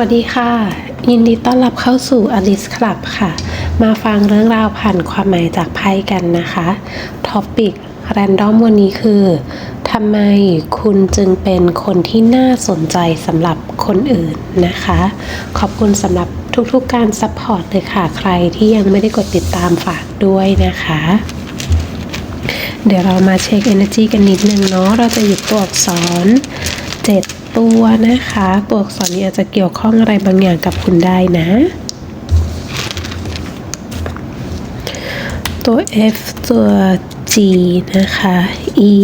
วัสดีค่ะ ยินดีต้อนรับเข้าสู่ Alice Club ค่ะ มาฟังเรื่องราวผ่านความหมายจากไพ่กันนะคะท็อปิกแรนดอมวันนี้คือทำไมคุณจึงเป็นคนที่น่าสนใจสำหรับคนอื่นนะคะ ขอบคุณสำหรับทุกๆการซัพพอร์ตเลยค่ะ ใครที่ยังไม่ได้กดติดตามฝากด้วยนะคะเดี๋ยวเรามาเช็ค Energy กันนิดนึงเนาะเราจะหยิบตัวอักษร 7 ตัวนะคะ ตัวอักษรนี้อาจจะเกี่ยวข้องอะไรบางอย่างกับคุณได้นะ ตัว F ตัว G นะคะ E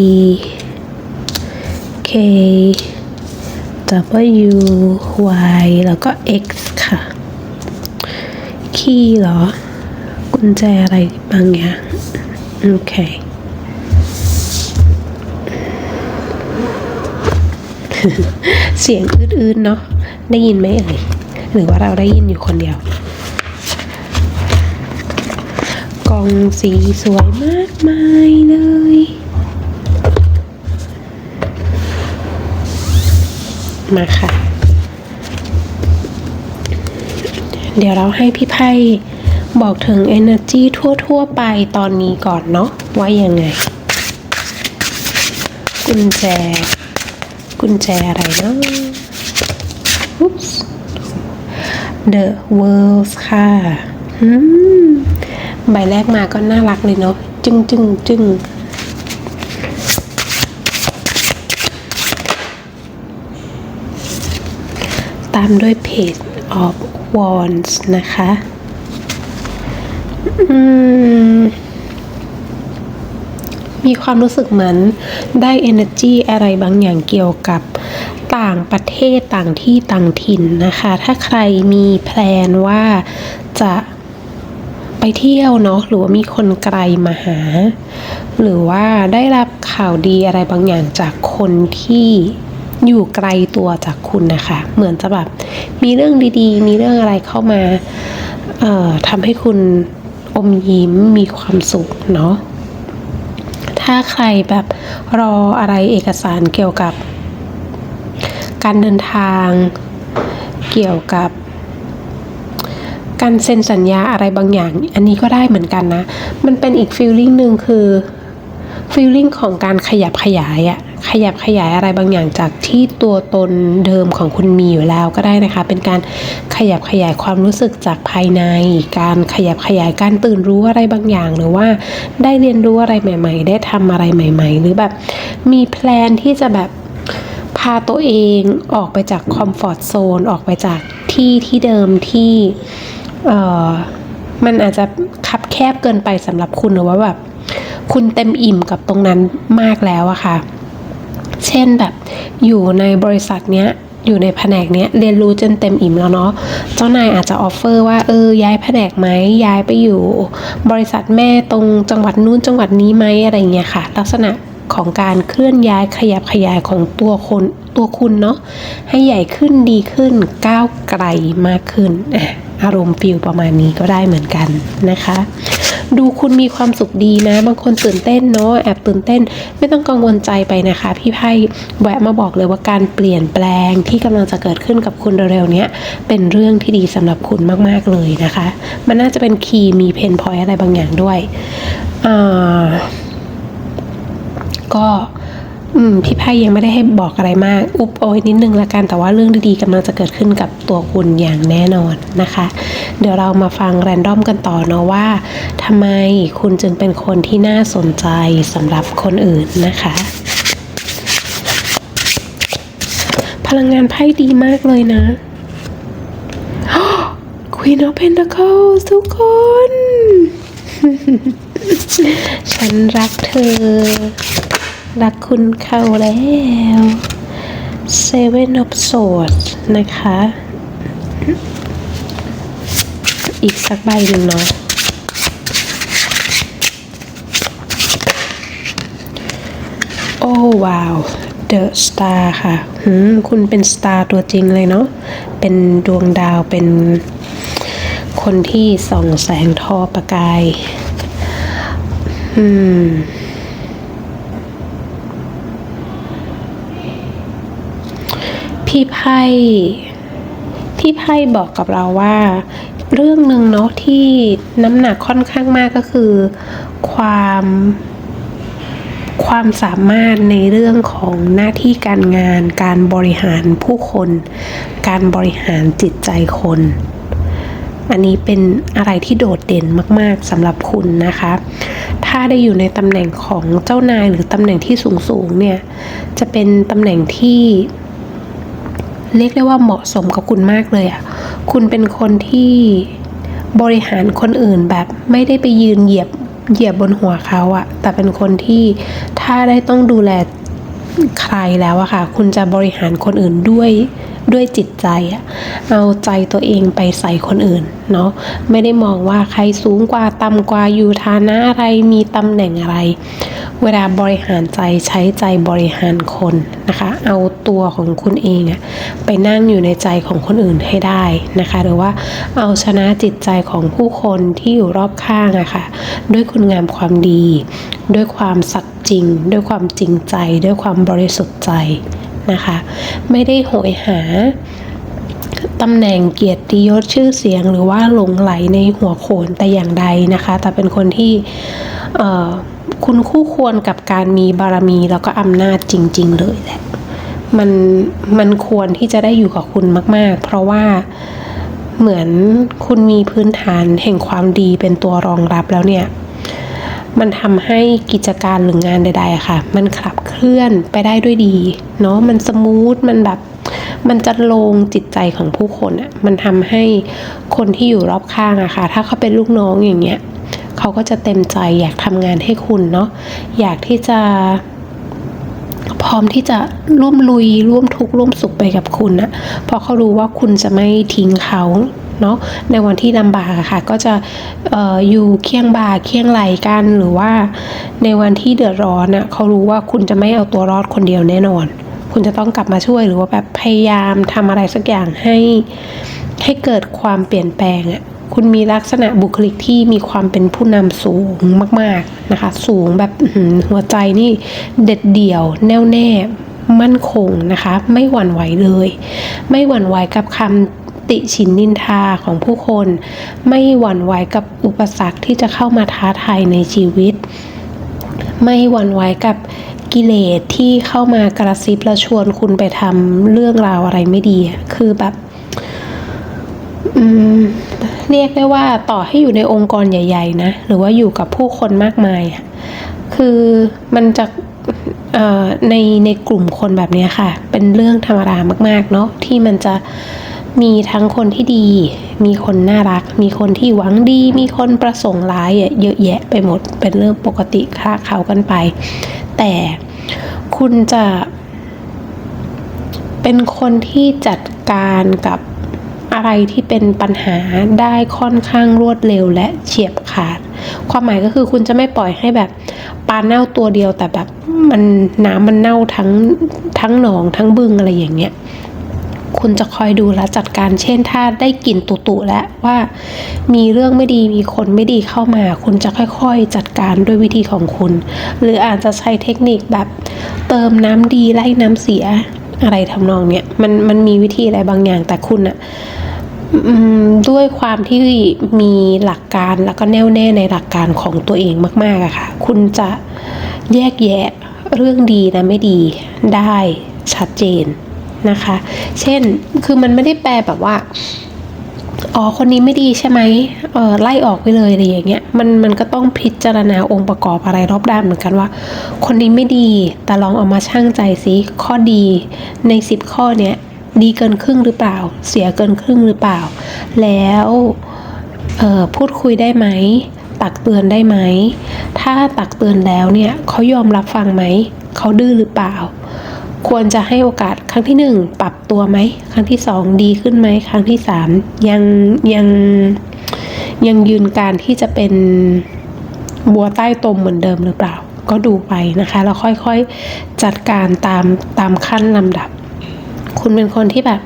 K W Y แล้วก็ X ค่ะ คีย์เหรอ กุญแจอะไรบางอย่าง โอเค เสียงอื้นๆเนาะได้ยินไหมเอ่ยหรือว่าเราได้ยินอยู่คนเดียวกล่องสีสวยมากมายเลยมาค่ะ เดี๋ยวเราให้พี่ไพ่บอกถึง Energy ทั่ว ๆ ไปตอนนี้ก่อนเนาะว่ายังไง กุญแจ กุญแจอะไรเนาะ Oops The World ค่ะอืมใบแรกมาก็น่ารักเลยเนาะจึงจึงจึงตามด้วย Page of Wands นะคะ อืม มีความรู้สึกเหมือนได้ energy อะไรบางอย่างเกี่ยวกับต่างประเทศต่างที่ต่างถิ่นนะคะ ถ้าใครมีแพลนว่าจะไปเที่ยวเนาะหรือว่ามีคนไกลมาหา หรือว่าได้รับข่าวดีอะไรบางอย่างจากคนที่อยู่ไกลตัวจากคุณนะคะ เหมือนจะแบบมีเรื่องดีๆ มีเรื่องอะไรเข้ามาเอ่อทำให้คุณอมยิ้มมีความสุขเนาะ ถ้าใครแบบรออะไรเอกสารเกี่ยวกับ การเดินทาง เกี่ยวกับ การเซ็นสัญญาอะไรบางอย่าง อันนี้ก็ได้เหมือนกันนะ มันเป็นอีกฟีลลิ่งหนึ่งคือฟีลลิ่งของการขยับขยายอะ ขยับขยายอะไรบางอย่างจากที่ตัวตนเดิมของคุณมีอยู่แล้วก็ได้นะคะ เป็นการขยับขยายความรู้สึกจากภายใน การขยับขยายการตื่นรู้อะไรบางอย่าง หรือว่าได้เรียนรู้อะไรใหม่ ๆ ได้ทำอะไรใหม่ ๆ หรือแบบมีแพลนที่จะแบบพาตัวเองออกไปจากคอมฟอร์ทโซนออกไปจากที่ที่เดิมที่เออมันอาจจะคับแคบเกินไปสำหรับคุณหรือว่าแบบคุณเต็มอิ่มกับตรงนั้นมากแล้วอะค่ะ เช่นแบบอยู่ในบริษัทเนี้ยอยู่ในแผนกเนี้ยเรียนรู้จนเต็มอิ่มแล้วเนาะเจ้านายอาจจะออฟเฟอร์ว่าเออย้ายแผนกไหมย้ายไปอยู่ บริษัทแม่ตรงจังหวัดนู้นจังหวัดนี้ไหมอะไรเงี้ยค่ะ ลักษณะของการเคลื่อนย้ายขยับขยายของตัวคนตัวคุณเนาะให้ใหญ่ขึ้นดีขึ้นก้าวไกลมากขึ้นอะอารมณ์ฟิลประมาณนี้ก็ได้เหมือนกันนะคะ ดูคุณมีความสุขดีนะ บางคนตื่นเต้นเนาะแอบตื่นเต้น ไม่ต้องกังวลใจไปนะคะ พี่ไพ่แวะมาบอกเลยว่าการเปลี่ยนแปลงที่กำลังจะเกิดขึ้นกับคุณเร็วๆเนี้ยเป็นเรื่องที่ดีสำหรับคุณมากๆเลยนะคะ มันน่าจะเป็นคีย์มีเพนพอยอะไรบางอย่างด้วยอ่าก็ อืมพี่ไพ่ยังไม่ได้ให้บอกอะไรมาก อุบเอาไว้นิดนึงละกันแต่ว่าเรื่องดีๆกำลังจะเกิดขึ้นกับตัวคุณอย่างแน่นอนนะคะ เดี๋ยวเรามาฟังแรนดอมกันต่อเนาะว่าทำไมคุณจึงเป็นคนที่น่าสนใจสำหรับคนอื่นนะคะ พลังงานไพ่ดีมากเลยนะ Queen of Pentacles ทุกคน ฉันรักเธอ รักคุณเข้าแล้ว Seven of s w o r d นะคะ อีกสักใบหนึ่งเนาะโอ้ว้าว The Star ค่ะหืมคุณเป็นสตาร์ตัวจริงเลยเนาะเป็นดวงดาวเป็นคนที่ส่องแสงทอประกาย อืม พี่ไพ่ที่ไพ่บอกกับเราว่า เรื่องหนึ่งเนาะที่น้ำหนักค่อนข้างมากก็คือ ความความสามารถในเรื่องของหน้าที่การงาน การบริหารผู้คน การบริหารจิตใจคน อันนี้เป็นอะไรที่โดดเด่นมาก ๆสำหรับคุณนะคะ ถ้าได้อยู่ในตำแหน่งของเจ้านายหรือตำแหน่งที่สูงๆเนี่ย จะเป็นตำแหน่งที่ เรียกได้ว่าเหมาะสมกับคุณมากเลยอะ่ะ คุณเป็นคนที่บริหารคนอื่นแบบไม่ได้ไปยืนเหยียบเหยียบบนหัวเขาอะแต่เป็นคนที่ถ้าได้ต้องดูแลใครแล้วอะค่ะ คุณจะบริหารคนอื่นด้วยด้วยจิตใจอะเอาใจตัวเองไปใส่คนอื่นเนาะไม่ได้มองว่าใครสูงกว่าต่ำกว่าอยู่ฐานะอะไรมีตำแหน่งอะไร เวลาบริหารใจใช้ใจบริหารคนนะคะ เอาตัวของคุณเองอะไปนั่งอยู่ในใจของคนอื่นให้ได้นะคะ หรือว่าเอาชนะจิตใจของผู้คนที่อยู่รอบข้างอะค่ะด้วยคุณงามความดี ด้วยความสัตย์จริง ด้วยความจริงใจ ด้วยความบริสุทธิ์ใจนะคะ ไม่ได้โหยหาตำแหน่งเกียรติยศชื่อเสียงหรือว่าหลงไหลในหัวโขนแต่อย่างใดนะคะ แต่เป็นคนที่ คุณคู่ควรกับการมีบารมีแล้วก็อำนาจจริง ๆ เลยแหละมันมันควรที่จะได้อยู่กับคุณมาก ๆ เพราะว่าเหมือนคุณมีพื้นฐานแห่งความดีเป็นตัวรองรับแล้วเนี่ย มันทำให้กิจการหรืองานใด ๆ ค่ะ มันขับเคลื่อนไปได้ด้วยดีเนาะมันสมูทมันแบบมันจะลงจิตใจของผู้คนอะ่ะมันทำให้คนที่อยู่รอบข้างอะค่ะ ถ้าเขาเป็นลูกน้องอย่างเงี้ย เขาก็จะเต็มใจอยากทำงานให้คุณเนาะอยากที่จะพร้อมที่จะร่วมลุยร่วมทุกข์ร่วมสุขไปกับคุณนะเพราะเขารู้ว่าคุณจะไม่ทิ้งเขาเนาะในวันที่ลำบากค่ะ ก็จะอออยู่เคียงบ่าเคียงไหลกันหรือว่า ในวันที่เดือดร้อนนะเขารู้ว่าคุณจะไม่เอาตัวรอดคนเดียวแน่นอน คุณจะต้องกลับมาช่วยหรือว่าแบบพยายามทำอะไรสักอย่างให้ให้เกิดความเปลี่ยนแปลงอะ คุณมีลักษณะบุคลิกที่มีความเป็นผู้นำสูงมากๆนะคะ สูงแบบหัวใจนี่เด็ดเดี่ยวแน่วแน่มั่นคงนะคะ ไม่หวั่นไหวเลย ไม่หวั่นไหวกับคำติชินนินทาของผู้คน ไม่หวั่นไหวกับอุปสรรคที่จะเข้ามาท้าทายในชีวิต ไม่หวั่นไหวกับกิเลสที่เข้ามากระซิบและชวนคุณไปทำเรื่องราวอะไรไม่ดี คือแบบ เรียกได้ว่าต่อให้อยู่ในองค์กรใหญ่ ๆ นะ หรือว่าอยู่กับผู้คนมากมาย คือมันจะในในกลุ่มคนแบบนี้ค่ะ เป็นเรื่องธรรมดามาก ๆ เนาะที่มันจะมีทั้งคนที่ดี มีคนน่ารัก มีคนที่หวังดี มีคนประสงค์ร้ายเยอะแยะไปหมด เป็นเรื่องปกติคลาเขากันไป แต่คุณจะเป็นคนที่จัดการกับ อะไรที่เป็นปัญหาได้ค่อนข้างรวดเร็วและเฉียบขาด ความหมายก็คือคุณจะไม่ปล่อยให้แบบปลาเน่าตัวเดียวแต่แบบมันน้ำมันเน่าทั้งทั้งหนองทั้งบึงอะไรอย่างเงี้ยคุณจะคอยดูและจัดการเช่นถ้าได้กลิ่นตุตุแล้วว่า มีเรื่องไม่ดีมีคนไม่ดีเข้ามา คุณจะค่อยๆ จัดการด้วยวิธีของคุณ หรืออาจจะใช้เทคนิคแบบเติมน้ำดีไล่น้ำเสียอะไรทำนองเนี้ยมันมันมีวิธีอะไรบางอย่างแต่คุณอะ ด้วยความที่มีหลักการแล้วก็แน่วแน่ในหลักการของตัวเองมากๆอะค่ะ คุณจะแยกแยะเรื่องดีนะไม่ดีได้ชัดเจนนะคะ เช่นคือมันไม่ได้แปลแบบว่าอ๋อคนนี้ไม่ดีใช่ไหมเออไล่ออกไปเลยอะไรอย่างเงี้ย มันมันก็ต้องพิจารณาองค์ประกอบอะไรรอบด้านเหมือนกันว่า คนนี้ไม่ดี แต่ลองเอามาชั่งใจซิข้อดีในสิบข้อเนี้ย ดีเกินครึ่งหรือเปล่า เสียเกินครึ่งหรือเปล่า แล้วพูดคุยได้ไหม ตักเตือนได้ไหม ถ้าตักเตือนแล้วเนี่ยเขายอมรับฟังไหม เขาดื้อหรือเปล่า ควรจะให้โอกาสครั้งที่หนึ่งปรับตัวไหม ครั้งที่สองดีขึ้นไหม ครั้งที่สามยังยังยังยืนการที่จะเป็นบัวใต้ตมเหมือนเดิมหรือเปล่า ก็ดูไปนะคะ แล้วค่อยๆจัดการตามตามขั้นลำดับ คุณเป็นคนที่แบบ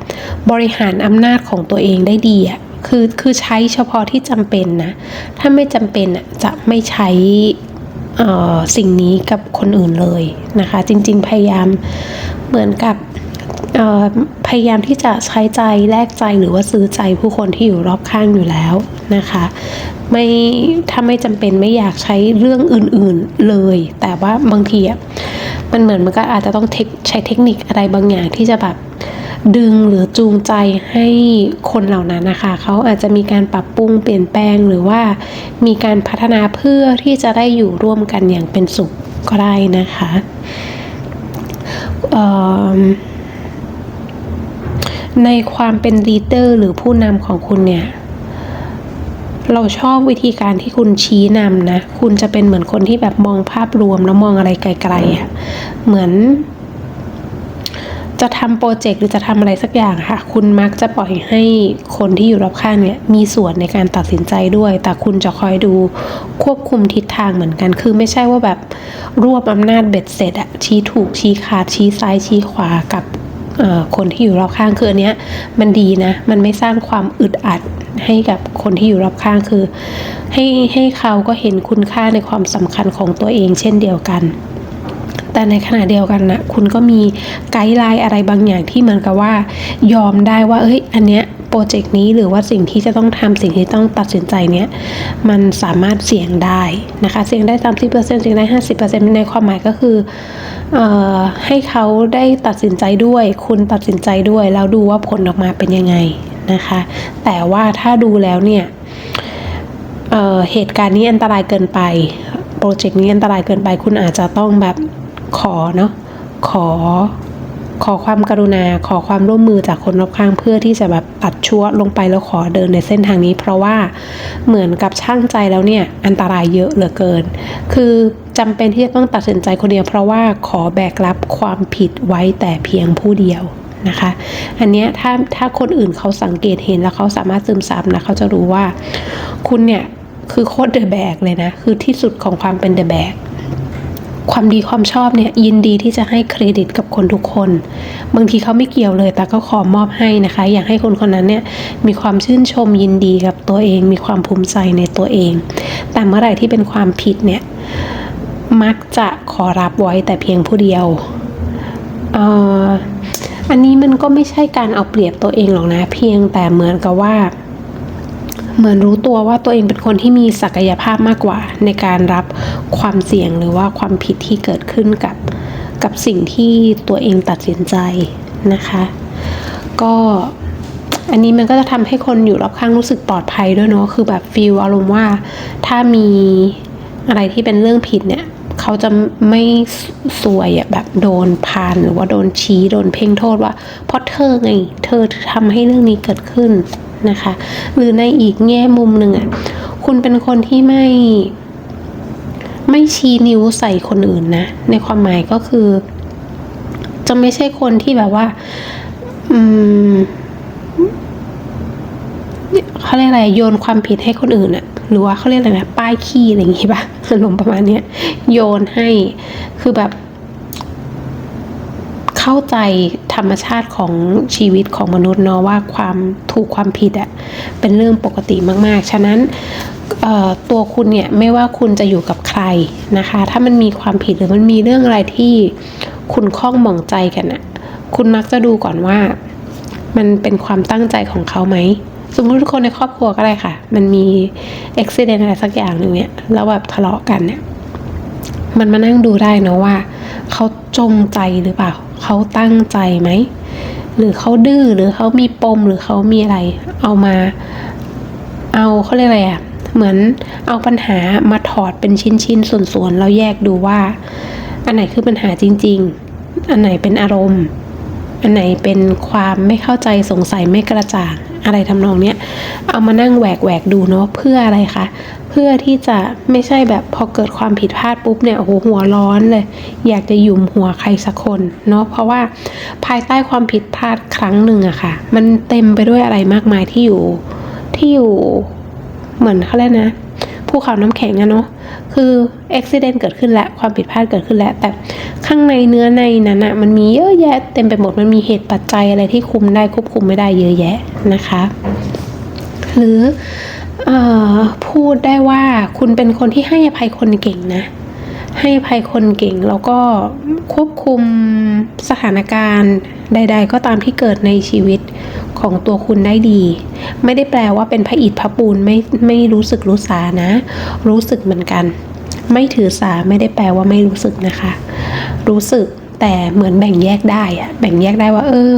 บริหารอำนาจของตัวเองได้ดีอะคือคือใช้เฉพาะที่จำเป็นนะ ถ้าไม่จำเป็นอะจะไม่ใช้สิ่งนี้กับคนอื่นเลยนะคะ จริง ๆ พยายามเหมือนกับพยายามที่จะใช้ใจแลกใจหรือว่าซื้อใจผู้คนที่อยู่รอบข้างอยู่แล้วนะคะ ไม่ถ้าไม่จำเป็นไม่อยากใช้เรื่องอื่นๆเลย แต่ว่าบางทีอะมันเหมือนมันก็อาจจะต้องใช้เทคนิคอะไรบางอย่างที่จะแบบ ดึงหรือจูงใจให้คนเหล่านั้นนะคะเขาอาจจะมีการปรับปรุงเปลี่ยนแปลงหรือว่ามีการพัฒนาเพื่อที่จะได้อยู่ร่วมกันอย่างเป็นสุขก็ได้นะคะในความเป็นลีดเดอร์หรือผู้นำของคุณเนี่ย เราชอบวิธีการที่คุณชี้นำนะ คุณจะเป็นเหมือนคนที่แบบมองภาพรวมแล้วมองอะไรไกลๆอะ่ะเหมือน จะทำโปรเจกต์หรือจะทำอะไรสักอย่างค่ะ คุณมักจะปล่อยให้คนที่อยู่รอบข้างเนี่ยมีส่วนในการตัดสินใจด้วย แต่คุณจะคอยดูควบคุมทิศทางเหมือนกัน คือไม่ใช่ว่าแบบรวบอำนาจเบ็ดเสร็จอะชี้ถูกชี้ขาดชี้ซ้ายชี้ขวากับคนที่อยู่รอบข้างคืออันเนี้ยมันดีนะ มันไม่สร้างความอึดอัดให้กับคนที่อยู่รอบข้างคือ ให้ให้เขาก็เห็นคุณค่าในความสำคัญของตัวเองเช่นเดียวกัน แต่ในขณะเดียวกันนะคุณก็มีไกด์ไลน์อะไรบางอย่างที่เหมือนกับว่า ยอมได้ว่าเอ้ยอันเนี้ยโปรเจกต์นี้หรือว่าสิ่งที่จะต้องทำสิ่งที่ต้องตัดสินใจเนี้ยมันสามารถเสี่ยงได้นะคะเสี่ยงได้30%เปอร์เซ็นต์เสี่ยงได้50%ในความหมายก็คือเอ่อให้เขาได้ตัดสินใจด้วย คุณตัดสินใจด้วย แล้วดูว่าผลออกมาเป็นยังไงนะคะ แต่ว่าถ้าดูแล้วเนี่ยเอ่อเหตุการณ์นี้อันตรายเกินไป โปรเจกต์นี้อันตรายเกินไปคุณอาจจะต้องแบบ ขอเนาะขอ ขอความกรุณาขอความร่วมมือจากคนรอบข้างเพื่อที่จะแบบตัดชั่วลงไปแล้วขอเดินในเส้นทางนี้ เพราะว่าเหมือนกับช่างใจแล้วเนี่ยอันตรายเยอะเหลือเกิน คือจำเป็นที่จะต้องตัดสินใจคนเดียว เพราะว่าขอแบกรับความผิดไว้แต่เพียงผู้เดียวนะคะ อันเนี้ยถ้าถ้าคนอื่นเขาสังเกตเห็นแล้วเขาสามารถซึมซับนะเขาจะรู้ว่าคุณเนี่ยคือโคตรเดอะแบกเลยนะ คือที่สุดของความเป็นเดอะแบก ความดีความชอบเนี่ยยินดีที่จะให้เครดิตกับคนทุกคน บางทีเขาไม่เกี่ยวเลย แต่ก็ขอมอบให้นะคะ อยากให้คนคนนั้นเนี่ยมีความชื่นชมยินดีกับตัวเอง มีความภูมิใจในตัวเอง แต่เมื่อไหร่ที่เป็นความผิดเนี่ยมักจะขอรับไว้แต่เพียงผู้เดียวเอ่ออันนี้มันก็ไม่ใช่การเอาเปรียบตัวเองหรอกนะ เพียงแต่เหมือนกับว่า เหมือนรู้ตัวว่าตัวเองเป็นคนที่มีศักยภาพมากกว่า ในการรับความเสี่ยงหรือว่าความผิดที่เกิดขึ้นกับกับสิ่งที่ตัวเองตัดสินใจนะคะ ก็อันนี้มันก็จะทำให้คนอยู่รอบข้างรู้สึกปลอดภัยด้วยเนาะคือแบบฟีลอารมณ์ว่าถ้ามีอะไรที่เป็นเรื่องผิดเนี่ยเขาจะไม่สวยอะแบบโดนพานหรือว่าโดนชี้โดนเพ่งโทษว่าเพราะเธอไง เธอทำให้เรื่องนี้เกิดขึ้น นะคะ หรือในอีกแง่มุมหนึ่งอะคุณเป็นคนที่ไม่ไม่ชี้นิ้วใส่คนอื่นนะ ในความหมายก็คือ จะไม่ใช่คนที่แบบว่า อืมเขาเรียกอะไรโยนความผิดให้คนอื่นอะหรือว่าเขาเรียกอะไรนะป้ายขี้อะไรอย่างงี้ป่ะอารมณ์ประมาณเนี้ยโยนให้คือแบบ เข้าใจธรรมชาติของชีวิตของมนุษย์เนาะว่าความถูกความผิดอะเป็นเรื่องปกติมาก ๆ ฉะนั้นตัวคุณเนี่ยไม่ว่าคุณจะอยู่กับใครนะคะ ถ้ามันมีความผิดหรือมันมีเรื่องอะไรที่คุณข้องหมองใจกันอะคุณมักจะดูก่อนว่ามันเป็นความตั้งใจของเขาไหมสมมติทุกคนในครอบครัวก็ได้ค่ะ มันมีอุบิเหตุอะไรสักอย่างหนึ่งเนี่ยแล้วแบบทะเลาะกันเนี่ยมันมานั่งดูได้เนอะว่า เขาจงใจหรือเปล่า เขาตั้งใจไหม หรือเขาดื้อหรือเขามีปมหรือเขามีอะไร เอามา เอาเขาเรียกอะไรอะเหมือนเอาปัญหามาถอดเป็นชิ้นๆส่วนๆแล้วแยกดูว่า อันไหนคือปัญหาจริง ๆ อันไหนเป็นอารมณ์ อันไหนเป็นความไม่เข้าใจสงสัยไม่กระจ่างอะไรทำนองเนี้ยเอามานั่งแหวกแหวกดูเนาะเพื่ออะไรคะเพื่อที่จะไม่ใช่แบบพอเกิดความผิดพลาดปุ๊บเนี่ยโอ้โหหัวร้อนเลย อยากจะหยุมหัวใครสักคนเนาะเพราะว่าภายใต้ความผิดพลาดครั้งหนึ่งอะค่ะ มันเต็มไปด้วยอะไรมากมายที่อยู่ที่อยู่เหมือนเขาเรียกนะ ภูเขาน้ำแข็งอะเนาะคืออุบิเหตุเกิดขึ้นแล้วความผิดพลาดเกิดขึ้นแล้ว แต่ข้างในเนื้อในนั้นอะมันมีเยอะแยะเต็มไปหมดมันมีเหตุปัจจัยอะไรที่คุมได้ควบคุมไม่ได้เยอะแยะนะคะ หรือออพูดได้ว่าคุณเป็นคนที่ให้อภัยคนเก่งนะ ให้ภัยคนเก่งแล้วก็ควบคุมสถานการณ์ใด ๆ ก็ตามที่เกิดในชีวิตของตัวคุณได้ดี ไม่ได้แปลว่าเป็นพระอิฐพระปูนไม่ไม่รู้สึกรู้สานะ รู้สึกเหมือนกัน ไม่ถือสาไม่ได้แปลว่าไม่รู้สึกนะคะ รู้สึกแต่เหมือนแบ่งแยกได้อะแบ่งแยกได้ว่า เออ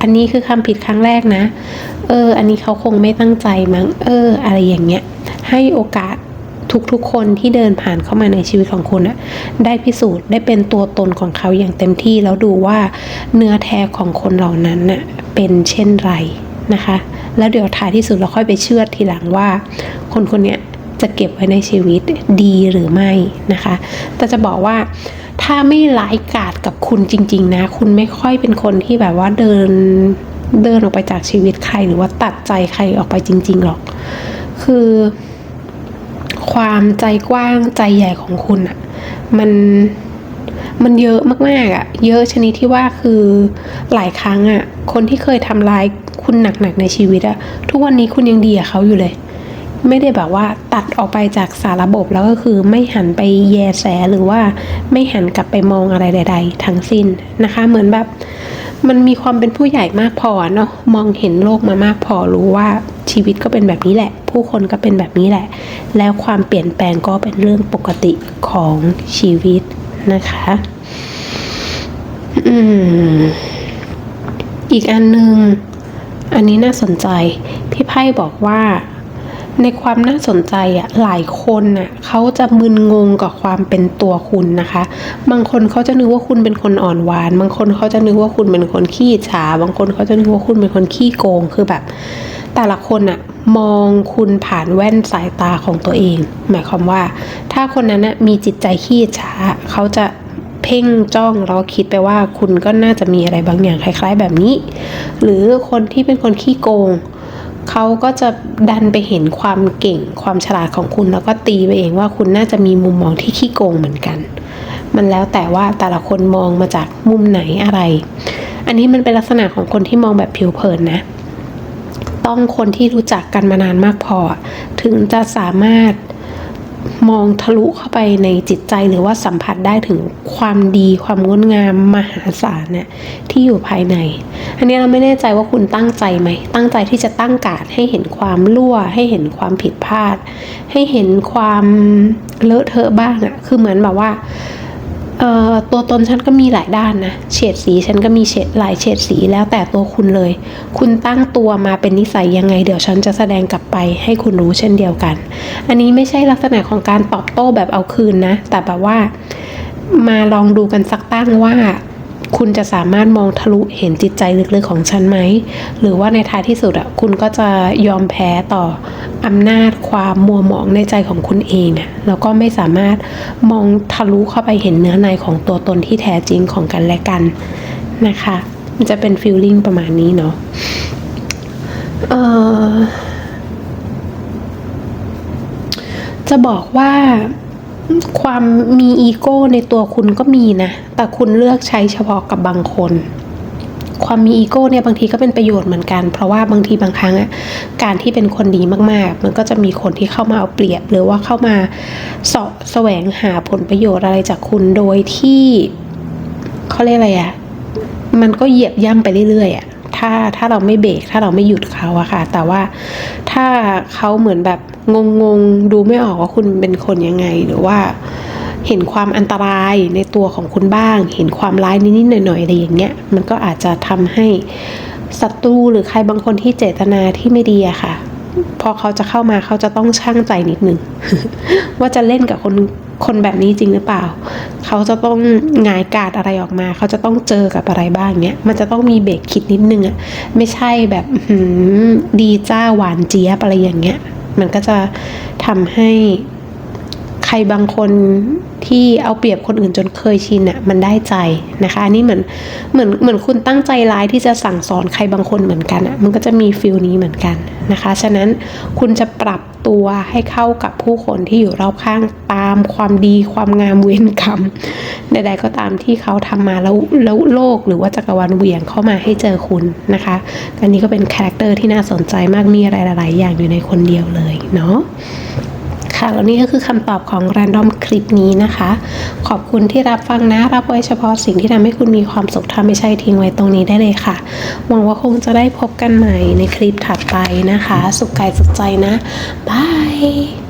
อันนี้คือคำผิดครั้งแรกนะ เออ อันนี้เขาคงไม่ตั้งใจมั้งเออ อะไรอย่างเงี้ยให้โอกาส ทุกๆ คนที่เดินผ่านเข้ามาในชีวิตของคุณอะได้พิสูจน์ได้เป็นตัวตนของเขาอย่างเต็มที่แล้วดูว่าเนื้อแท้ของคนเหล่านั้นน่ะเป็นเช่นไรนะคะ แล้วเดี๋ยวท้ายที่สุดเราค่อยไปเชื่อทีหลังว่า คนคนนี้จะเก็บไว้ในชีวิตดีหรือไม่นะคะ แต่จะบอกว่าถ้าไม่ร้ายกาจกับคุณจริง ๆ นะ คุณไม่ค่อยเป็นคนที่แบบว่าเดินเดินออกไปจากชีวิตใครหรือว่าตัดใจใครออกไปจริง ๆ หรอก คือ ความใจกว้างใจใหญ่ของคุณอะมันมันเยอะมากๆอะเยอะชนิดที่ว่าคือหลายครั้งอะคนที่เคยทำร้ายคุณหนักๆในชีวิตอะทุกวันนี้คุณยังดีกับเขาอยู่เลย ไม่ได้แบบว่าตัดออกไปจากสารระบบแล้วก็คือไม่หันไปแยแสหรือว่าไม่หันกลับไปมองอะไรใด ๆ ทั้งสิ้นนะคะ เหมือนแบบมันมีความเป็นผู้ใหญ่มากพอเนาะมองเห็นโลกมามากพอรู้ว่า ชีวิตก็เป็นแบบนี้แหละ ผู้คนก็เป็นแบบนี้แหละ แล้วความเปลี่ยนแปลงก็เป็นเรื่องปกติของชีวิตนะคะ อืม อีกอันหนึ่งอันนี้น่าสนใจ พี่ไพ่บอกว่าในความน่าสนใจอะหลายคนอะเขาจะมึนงงกับความเป็นตัวคุณนะคะ บางคนเขาจะนึกว่าคุณเป็นคนอ่อนหวาน บางคนเขาจะนึกว่าคุณเป็นคนขี้ฉาบางคนเขาจะนึกว่าคุณเป็นคนขี้โกงคือแบบ แต่ละคนอะมองคุณผ่านแว่นสายตาของตัวเอง หมายความว่า ถ้าคนนั้นนะมีจิตใจขี้อิจฉาเขาจะเพ่งจ้องแล้วคิดไปว่าคุณก็น่าจะมีอะไรบางอย่างคล้าย ๆ แบบนี้ หรือคนที่เป็นคนขี้โกงเขาก็จะดันไปเห็นความเก่งความฉลาดของคุณ แล้วก็ตีไปเองว่าคุณน่าจะมีมุมมองที่ขี้โกงเหมือนกัน มันแล้วแต่ว่าแต่ละคนมองมาจากมุมไหนอะไร อันนี้มันเป็นลักษณะของคนที่มองแบบผิวเผินนะ ต้องคนที่รู้จักกันมานานมากพอ ถึงจะสามารถมองทะลุเข้าไปในจิตใจหรือว่าสัมผัสได้ถึงความดีความงดงามมหาศาลเนี่ยที่อยู่ภายใน อันนี้เราไม่แน่ใจว่าคุณตั้งใจไหม ตั้งใจที่จะตั้งการให้เห็นความรั่ว ให้เห็นความผิดพลาด ให้เห็นความเลอะเทอะบ้างอะคือเหมือนแบบว่า เอ่อตัวตนฉันก็มีหลายด้านนะ เฉดสีฉันก็มีเฉดหลายเฉดสีแล้วแต่ตัวคุณเลย คุณตั้งตัวมาเป็นนิสัยยังไง เดี๋ยวฉันจะแสดงกลับไปให้คุณรู้เช่นเดียวกัน อันนี้ไม่ใช่ลักษณะของการตอบโต้แบบเอาคืนนะ แต่แบบว่า มาลองดูกันสักตั้งว่า คุณจะสามารถมองทะลุเห็นจิตใจลึกๆของฉันไหม หรือว่าในท้ายที่สุดอะคุณก็จะยอมแพ้ต่ออำนาจความมัวหมองในใจของคุณเองอะแล้วก็ไม่สามารถมองทะลุเข้าไปเห็นเนื้อในของตัวตนที่แท้จริงของกันและกันนะคะ มันจะเป็นฟีลลิ่งประมาณนี้เนาะเออจะบอกว่า ความมีอีโก้ในตัวคุณก็มีนะ แต่คุณเลือกใช้เฉพาะกับบางคน ความมีอีโก้เนี่ยบางทีก็เป็นประโยชน์เหมือนกัน เพราะว่าบางทีบางครั้งอะการที่เป็นคนดีมากๆ มันก็จะมีคนที่เข้ามาเอาเปรียบ หรือว่าเข้ามาเสาะแสวงหาผลประโยชน์อะไรจากคุณโดยที่เขาเรียกอะไรอะมันก็เหยียบย่ำไปเรื่อยๆอะ ถ้าถ้าเราไม่เบรกถ้าเราไม่หยุดเขาอะค่ะ แต่ว่าถ้าเขาเหมือนแบบงงๆดูไม่ออกว่าคุณเป็นคนยังไงหรือว่าเห็นความอันตรายในตัวของคุณบ้าง เห็นความร้ายนิดๆหน่อยๆอะไรอย่างเงี้ย มันก็อาจจะทำให้ศัตรูหรือใครบางคนที่เจตนาที่ไม่ดีอะค่ะ พอเขาจะเข้ามาเขาจะต้องช่างใจนิดนึงว่าจะเล่นกับคน คนแบบนี้จริงหรือเปล่า เขาจะต้องงายการดอะไรออกมา เขาจะต้องเจอกับอะไรบ้างเนี้ย มันจะต้องมีเบรกคิดนิดนึงอะไม่ใช่แบบดีจ้าหวานเจี๊ยบอะไรอย่างเงี้ย มันก็จะทำให้ รบางคนที่เอาเปรียบคนอื่นจนเคยชินอะมันได้ใจนะคะอันนี้เหมือนเหมือนเหมือนคุณตั้งใจร้ายที่จะสั่งสอนใครบางคนเหมือนกันอะมันก็จะมีฟิลนี้เหมือนกันนะคะ ฉะนั้นคุณจะปรับตัวให้เข้ากับผู้คนที่อยู่รอบข้างตามความดีความงามเว้นกรรมใดๆก็ตามที่เขาทำมาแล้วแล้วโลกหรือว่าจักรวาลเวี่ยงเข้ามาให้เจอคุณนะคะอันนี้ก็เป็นคาแรคเตอร์ที่น่าสนใจมากมีอะไรหลายๆอย่างอยู่ในคนเดียวเลยเนาะ ค่ะแล้วนี่ก็คือคำตอบของ Random คลิปนี้นะคะ ขอบคุณที่รับฟังนะ รับไว้เฉพาะสิ่งที่ทำให้คุณมีความสุขถ้าไม่ใช่ทิ้งไว้ตรงนี้ได้เลยค่ะ หวังว่าคงจะได้พบกันใหม่ในคลิปถัดไปนะคะ สุขกายสุขใจนะบาย